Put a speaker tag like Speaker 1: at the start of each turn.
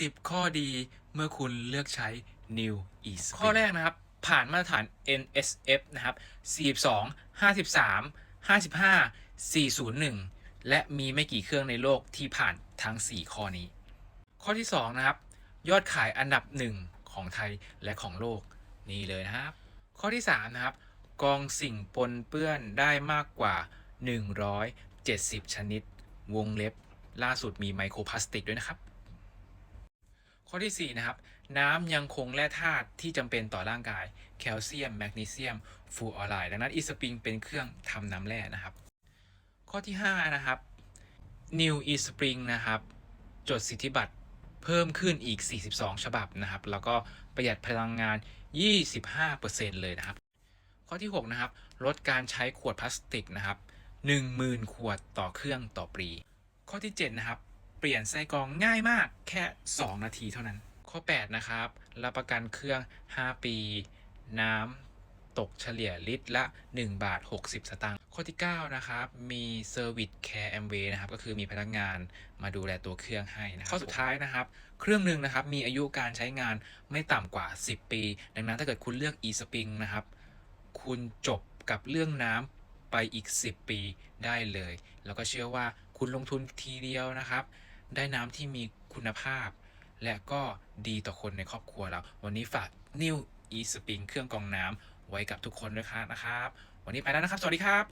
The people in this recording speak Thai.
Speaker 1: 10 ข้อดีเมื่อคุณเลือกใช้ New e s ข้อแรกนะครับ ผ่านมาตรฐาน NSF นะครับ 42 53 55 401 และมีไม่กี่เครื่องในโลกที่ผ่านทั้ง 4 ข้อนี้ ข้อที่ 2 นะครับ ยอดขายอันดับหนึ่งของไทยและของโลก นี่เลยนะครับ ข้อที่ 3 นะครับ กองสิ่งปนเปื้อนได้มากกว่า 170 ชนิด วงเล็บ ล่าสุดมีไมโครพลาสติกด้วยนะครับ ข้อที่ 4 นะครับ น้ำยังคงแร่ธาตุที่จำเป็นต่อร่างกาย แคลเซียม แมกนีเซียมฟูออไรด์ดังนั้นอีสปริงเป็นเครื่องทำน้ำแร่นะครับ ข้อที่ 5 นะครับ New e Spring นะครับ จดสิทธิบัตรเพิ่มขึ้นอีก 42 ฉบับนะครับ แล้วก็ประหยัดพลังงาน 25%เลยนะครับ ข้อที่ 6 นะครับ ลดการใช้ขวดพลาสติกนะครับ 10,000 ขวดต่อเครื่องต่อปี ข้อที่ 7 นะครับ เปลี่ยนไส้กรองง่ายมากแค่ 2 นาทีเท่านั้น ข้อ 8 นะครับ รับประกันเครื่อง 5 ปี น้ำตกเฉลี่ยลิตรละ 1 บาท 60 สตางค์ข้อที่ 9 นะครับ มี Service Care a m w a y นะครับ ก็คือมีพนักงานมาดูแลตัวเครื่องให้นะข้อสุดท้ายนะครับ เครื่องหนึ่งนะครับ มีอายุการใช้งานไม่ต่ำกว่า 10 ปี ดังนั้นถ้าเกิดคุณเลือก eSpring นะครับ คุณจบกับเรื่องน้ำไปอีก 10 ปีได้เลย แล้วก็เชื่อว่าคุณลงทุนทีเดียวนะครับ ได้น้ำที่มีคุณภาพ และก็ดีต่อคนในครอบครัวเรา วันนี้ฝาก New e Spring เครื่องกรองน้ำไว้กับทุกคนด้วยครับนะครับ วันนี้ไปแล้วนะครับ สวัสดีครับ